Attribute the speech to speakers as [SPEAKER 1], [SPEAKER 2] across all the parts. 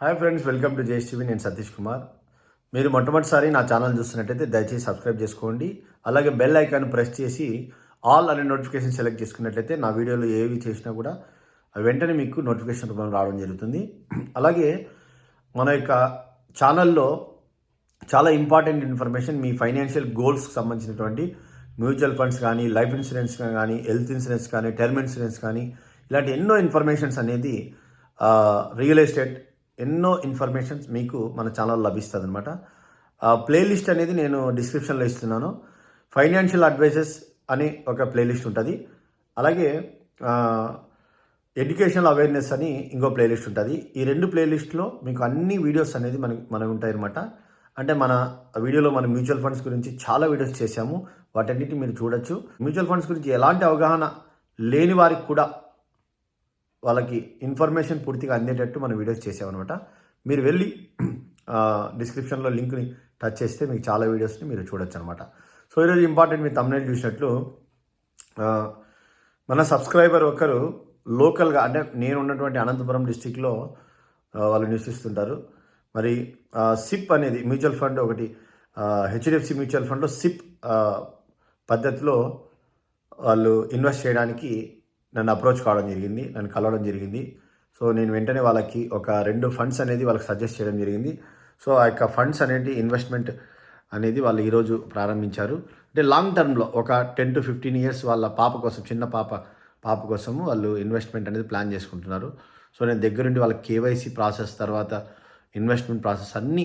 [SPEAKER 1] Hi friends welcome to JS TV నేను సతీష్ కుమార్. మీరు మొట్టమొదటిసారి నా ఛానల్ చూస్తున్నట్టయితే దయచేసి సబ్స్క్రైబ్ చేసుకోండి. అలాగే బెల్ ఐకాన్ ప్రెస్ చేసి ఆల్ అనే నోటిఫికేషన్ సెలెక్ట్ చేసుకున్నట్లయితే నా వీడియోలు ఏవి చేసినా కూడా వెంటనే మీకు నోటిఫికేషన్ రూపంలో రావడం జరుగుతుంది. అలాగే మన యొక్క ఛానల్లో చాలా ఇంపార్టెంట్ ఇన్ఫర్మేషన్ మీ ఫైనాన్షియల్ గోల్స్కి సంబంధించినటువంటి మ్యూచువల్ ఫండ్స్ కానీ లైఫ్ ఇన్సూరెన్స్ కానీ హెల్త్ ఇన్సూరెన్స్ కానీ టర్మ్ ఇన్సూరెన్స్ కానీ ఇలాంటి ఎన్నో ఇన్ఫర్మేషన్స్ అనేది రియల్ ఎస్టేట్ ఎన్నో ఇన్ఫర్మేషన్స్ మీకు మన ఛానల్ లభిస్తుంది అనమాట ప్లేలిస్ట్ అనేది నేను డిస్క్రిప్షన్లో ఇస్తున్నాను. ఫైనాన్షియల్ అడ్వైజెస్ అని ఒక ప్లేలిస్ట్ ఉంటుంది. అలాగే ఎడ్యుకేషనల్ అవేర్నెస్ అని ఇంకో ప్లేలిస్ట్ ఉంటుంది. ఈ రెండు ప్లేలిస్ట్లో మీకు అన్ని వీడియోస్ అనేది మనకి మనకు ఉంటాయన్నమాట. అంటే మన వీడియోలో మనం మ్యూచువల్ ఫండ్స్ గురించి చాలా వీడియోస్ చేశాము. వాటన్నిటి మీరు చూడొచ్చు. మ్యూచువల్ ఫండ్స్ గురించి ఎలాంటి అవగాహన లేని వారికి కూడా వాళ్ళకి ఇన్ఫర్మేషన్ పూర్తిగా అందేటట్టు మనం వీడియోస్ చేసామన్నమాట. మీరు వెళ్ళి డిస్క్రిప్షన్లో లింక్ని టచ్ చేస్తే మీకు చాలా వీడియోస్ని మీరు చూడొచ్చు అనమాట సో ఈరోజు ఇంపార్టెంట్ మీరు తమ్ముళ్ళు చూసినట్లు మన సబ్స్క్రైబర్ ఒకరు లోకల్గా అంటే నేను ఉన్నటువంటి అనంతపురం డిస్టిక్లో వాళ్ళు నివసిస్తుంటారు మరి సిప్ అనేది మ్యూచువల్ ఫండ్ ఒకటి హెచ్డిఎఫ్సి మ్యూచువల్ ఫండ్లో సిప్ పద్ధతిలో వాళ్ళు ఇన్వెస్ట్ చేయడానికి నన్ను అప్రోచ్ కావడం జరిగింది నన్ను కలవడం జరిగింది. సో నేను వెంటనే వాళ్ళకి ఒక రెండు ఫండ్స్ అనేది వాళ్ళకి సజెస్ట్ చేయడం జరిగింది. సో ఆ యొక్క ఫండ్స్ అనేది ఇన్వెస్ట్మెంట్ అనేది వాళ్ళు ఈరోజు ప్రారంభించారు. అంటే లాంగ్ టర్మ్లో ఒక టెన్ టు ఫిఫ్టీన్ ఇయర్స్ వాళ్ళ పాప కోసం చిన్న పాప పాప కోసము వాళ్ళు ఇన్వెస్ట్మెంట్ అనేది ప్లాన్ చేసుకుంటున్నారు. సో నేను దగ్గరుండి వాళ్ళ కేవైసీ ప్రాసెస్ తర్వాత ఇన్వెస్ట్మెంట్ ప్రాసెస్ అన్నీ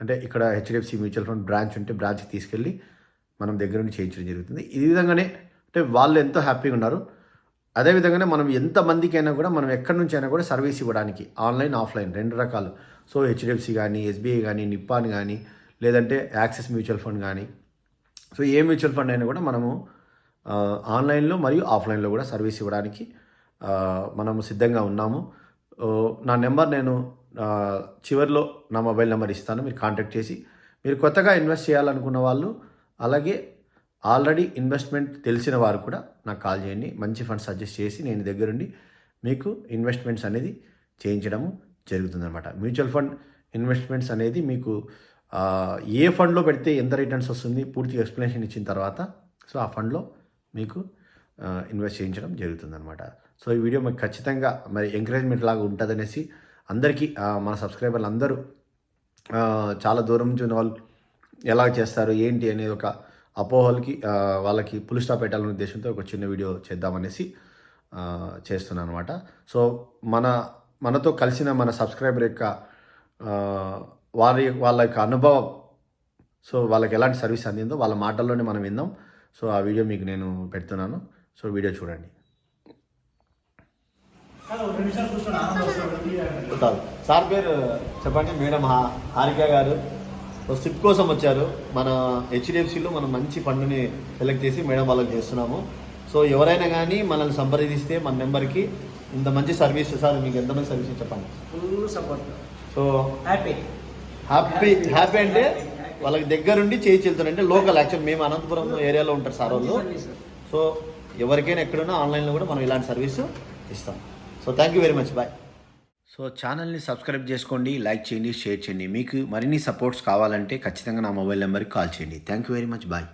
[SPEAKER 1] అంటే ఇక్కడ హెచ్డిఎఫ్సి మ్యూచువల్ ఫండ్ బ్రాంచ్ ఉంటే బ్రాంచ్కి తీసుకెళ్ళి మనం దగ్గరుండి చేయించడం జరుగుతుంది. ఈ విధంగానే అంటే వాళ్ళు ఎంతో హ్యాపీగా ఉన్నారు. అదేవిధంగానే మనం ఎంతమందికైనా కూడా మనం ఎక్కడి నుంచి అయినా కూడా సర్వీస్ ఇవ్వడానికి ఆన్లైన్ ఆఫ్లైన్ రెండు రకాలు. సో హెచ్డిఎఫ్సి కానీ ఎస్బీఐ కానీ నిప్పాన్ కానీ లేదంటే యాక్సిస్ మ్యూచువల్ ఫండ్ కానీ సో ఏ మ్యూచువల్ ఫండ్ అయినా కూడా మనము ఆన్లైన్లో మరియు ఆఫ్లైన్లో కూడా సర్వీస్ ఇవ్వడానికి మనము సిద్ధంగా ఉన్నాము. నా నెంబర్ నేను చివరిలో నా మొబైల్ నెంబర్ ఇస్తాను. మీరు కాంటాక్ట్ చేసి మీరు కొత్తగా ఇన్వెస్ట్ చేయాలనుకున్న వాళ్ళు అలాగే ఆల్రెడీ ఇన్వెస్ట్మెంట్ తెలిసిన వారు కూడా నాకు కాల్ చేయండి. మంచి ఫండ్ సజెస్ట్ చేసి నేను దగ్గరుండి మీకు ఇన్వెస్ట్మెంట్స్ అనేది చేయించడము జరుగుతుందన్నమాట. మ్యూచువల్ ఫండ్ ఇన్వెస్ట్మెంట్స్ అనేది మీకు ఏ ఫండ్లో పెడితే ఎంత రిటర్న్స్ వస్తుంది పూర్తిగా ఎక్స్ప్లెనేషన్ ఇచ్చిన తర్వాత సో ఆ ఫండ్లో మీకు ఇన్వెస్ట్ చేయించడం జరుగుతుందన్నమాట. సో ఈ వీడియో మీకు ఖచ్చితంగా మరి ఎంకరేజ్మెంట్ లాగా ఉంటుందనేసి అందరికీ మన సబ్స్క్రైబర్లు అందరూ చాలా దూరం నుంచి ఉన్న వాళ్ళు ఎలా చేస్తారు ఏంటి అనేది ఒక అపోహలకి వాళ్ళకి పులి స్టాప్ పెట్టాలనే ఉద్దేశంతో ఒక చిన్న వీడియో చేద్దామనేసి ఆ, చేస్తున్నాను అనమాట సో మన మనతో కలిసిన మన సబ్స్క్రైబర్ యొక్క ఆ, వారి వాళ్ళ యొక్క అనుభవం సో వాళ్ళకి ఎలాంటి సర్వీస్ అందిందో వాళ్ళ మాటల్లోనే మనం విందాం. సో ఆ వీడియో మీకు నేను పెడుతున్నాను. సో వీడియో చూడండి. సార్ పేరు చెప్పండి. మేడం హారిక గారు. సిప్ కోసం వచ్చారు. మన హెచ్డిఎఫ్సిలో మనం మంచి ఫండ్ని సెలెక్ట్ చేసి మేడం వాళ్ళకి చేస్తున్నాము. సో ఎవరైనా కానీ మనల్ని సంప్రదిస్తే మన నెంబర్కి ఇంత మంచి సర్వీస్ సార్ మీకు ఎంత మంచి సర్వీస్ చెప్పండి.
[SPEAKER 2] Full support.
[SPEAKER 1] So
[SPEAKER 2] happy.
[SPEAKER 1] Happy happy. అంటే వాళ్ళకి దగ్గరుండి చేయి చెల్తారు అంటే లోకల్ యాక్చువల్ మేము అనంతపురం ఏరియాలో ఉంటారు సార్ వాళ్ళు. సో ఎవరికైనా ఎక్కడున్నా ఆన్లైన్లో కూడా మనం ఇలాంటి సర్వీస్ ఇస్తాం. So thank you very much. Bye. So ఛానల్ని సబ్స్క్రైబ్ చేసుకోండి లైక్ చేయండి షేర్ చేయండి. మీకు మరిన్ని సపోర్ట్స్ కావాలంటే ఖచ్చితంగా నా మొబైల్ నెంబర్కి కాల్ చేయండి. Thank you very much. Bye.